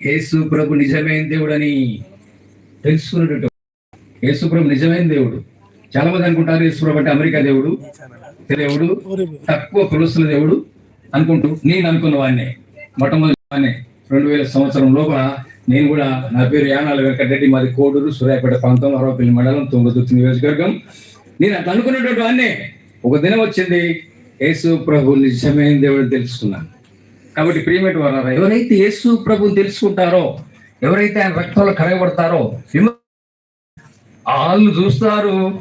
యేసు ప్రభు నిజమైన దేవుడని అని యేసు ప్రభు నిజమైన దేవుడు. చాలా మంది అనుకుంటారు యేసు ప్రభు అంటే అమెరికా దేవుడు దేవుడు తక్కువ కులస్తుల దేవుడు అనుకుంటూ నేను అనుకున్న వాడినే మొట్టమొదటి వాడినే రెండు వేల సంవత్సరం లోపల నేను కూడా నా పేరు యానాల వెంకటరెడ్డి మాది కోడూరు సూర్యాపేట ప్రాంతం అరవపల్లి మండలం తుంగతుర్తి నియోజకవర్గం. నేను అట్లా అనుకున్నటువంటి వాడినే. ఒక దినం వచ్చింది యేసు ప్రభు నిజమైన దేవుడు తెలుసుకున్నాను. కాబట్టి ప్రియమైన వారు ఎవరైతే యేసు ప్రభుని తెలుసుకుంటారో ఎవరైతే ఆయన రక్తంలో కరగబడతారో వాళ్ళు చూస్తారు.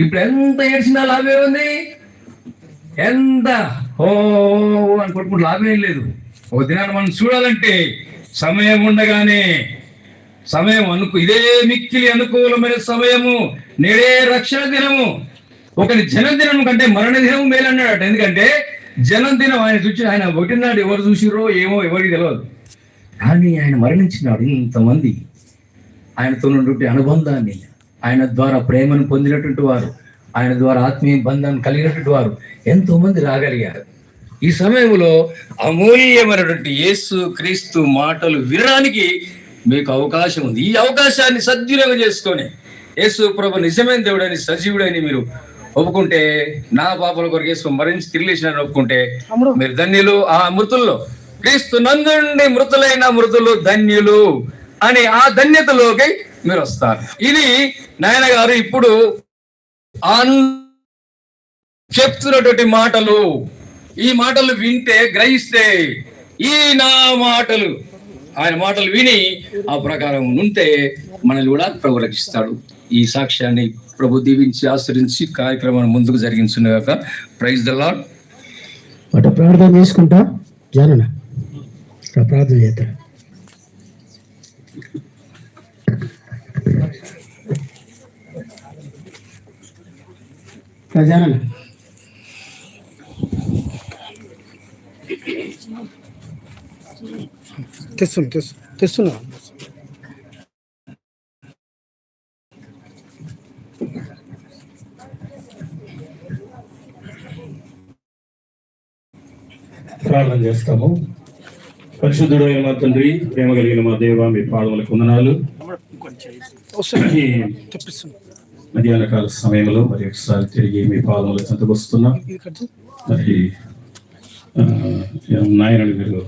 ఇప్పుడు ఎంత ఏడ్చినా లాభే ఉంది. ఎంత ఓ అని కొట్టుకుంటూ లాభం లేదు. ఓ దినాన్ని మనం చూడాలంటే సమయం ఉండగానే సమయం అనుకు ఇదే మిక్కిలి అనుకూలమైన సమయము. నేడే రక్షణ దినము. ఒకటి జనదినం కంటే మరణ దినం మేలన్నాడట. ఎందుకంటే జన్మదినం ఆయన చూసి ఆయన ఒకటినాడు ఎవరు చూసిరో ఏమో ఎవరికి తెలియదు కానీ ఆయన మరణించినాడు ఇంతమంది. ఆయనతో ఉన్నటువంటి అనుబంధాన్ని ఆయన ద్వారా ప్రేమను పొందినటువంటి వారు ఆయన ద్వారా ఆత్మీయ బంధాన్ని కలిగినటువంటి వారు ఎంతో మంది రాగలిగారు. ఈ సమయంలో అమూల్యమైనటువంటి యేసు క్రీస్తు మాటలు వినడానికి మీకు అవకాశం ఉంది. ఈ అవకాశాన్ని సద్వినియోగం చేసుకొని యేసు ప్రభు నిజమైన దేవుడని సజీవుడని మీరు ఒప్పుకుంటే నా పాపల కొరకు యేసు మరించి తిరిగిలేసిన ఒప్పుకుంటే మీరు ధన్యులు ఆ మృతుల్లో. క్రీస్తు నందుండి మృతులైన మృతులు ధన్యులు అని ఆ ధన్యతలోకి మీరు వస్తారు. ఇది నాయన గారు ఇప్పుడు చెప్తున్నటువంటి మాటలు. ఈ మాటలు వింటే గ్రహిస్తే ఈ నా మాటలు ఆయన మాటలు విని ఆ ప్రకారం ఉంటే మనల్ని కూడా ప్రభు రక్షిస్తాడు. ఈ సాక్ష్యాన్ని ప్రభు దీవించి ఆశ్రయించి కార్యక్రమాన్ని ముందుకు జరిగించుగాక ప్రైజ్ ద లాడ్ అటు ప్రార్థన చేసుకుంటా. జానన్న ప్రార్థన చేద్దాం. ఇట్లా జానన్న తెస్తున్నా తెస్తు తెస్తున్నా. ప్రార్థన చేస్తాము. పరిశుద్ధుడు అయిన మా తండ్రి ప్రేమ కలిగిన మా దేవ మీ పాదములకు వందనాలు. వస్తున్నా ఈ తెప్పిస్తున్నా. మధ్యాహ్న కాల సమయంలో మరి ఒకసారి తిరిగి మీ పాదములు చెంతకొస్తున్నాం మరి ఆ, నాయనుడు మీరు